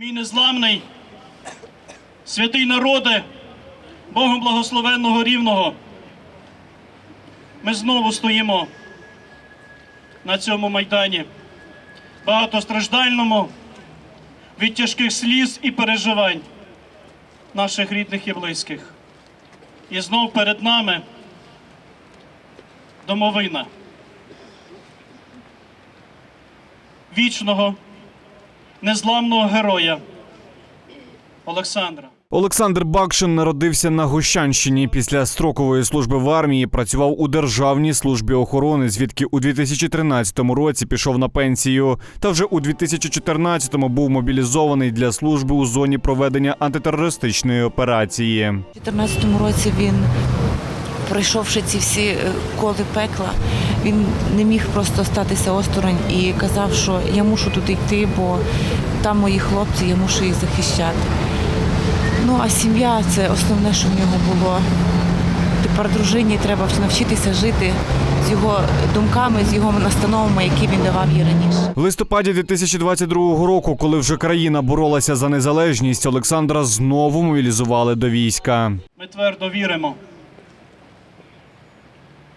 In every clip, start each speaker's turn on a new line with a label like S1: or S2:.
S1: Мій незламний, святий народи, Богом благословенного рівного. Ми знову стоїмо на цьому майдані, багатостраждальному від тяжких сліз і переживань наших рідних і близьких. І знов перед нами домовина вічного, незламного героя Олександра.
S2: Олександр Бакшин народився на Гущанщині. Після строкової служби в армії працював у державній службі охорони, звідки у 2013 році пішов на пенсію. Та вже у 2014-му був мобілізований для служби у зоні проведення антитерористичної операції.
S3: У 2014 році він, пройшовши ці всі е, коли пекла, він не міг просто статися осторонь і казав, що я мушу туди йти, бо там мої хлопці, я мушу їх захищати. Ну а сім'я це основне, що в нього було. Тепер дружині треба навчитися жити з його думками, з його настановами, які він давав їй раніше.
S2: В листопаді 2022 року, коли вже країна боролася за незалежність, Олександра знову мобілізували до війська.
S1: Ми твердо віримо.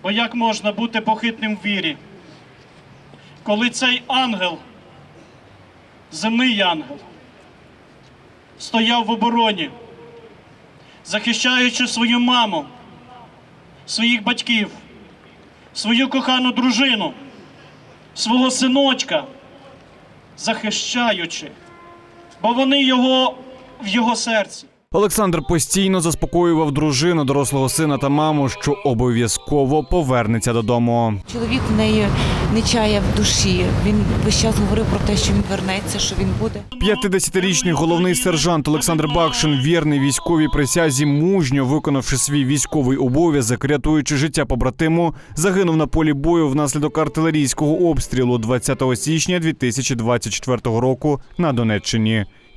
S1: Бо як можна бути похитним в вірі, коли цей ангел, земний ангел, стояв в обороні, захищаючи свою маму, своїх батьків, свою кохану дружину, свого синочка, захищаючи, бо вони його в його серці.
S2: Олександр постійно заспокоював дружину, дорослого сина та маму, що обов'язково повернеться додому.
S3: Чоловік в неї не чаяв душі. Він весь час говорив про те, що він вернеться, що він буде.
S2: 50-річний головний сержант Олександр Бакшин, вірний військовій присязі, мужньо виконавши свій військовий обов'язок, рятуючи життя побратиму, загинув на полі бою внаслідок артилерійського обстрілу 20 січня 2024 року на Донеччині.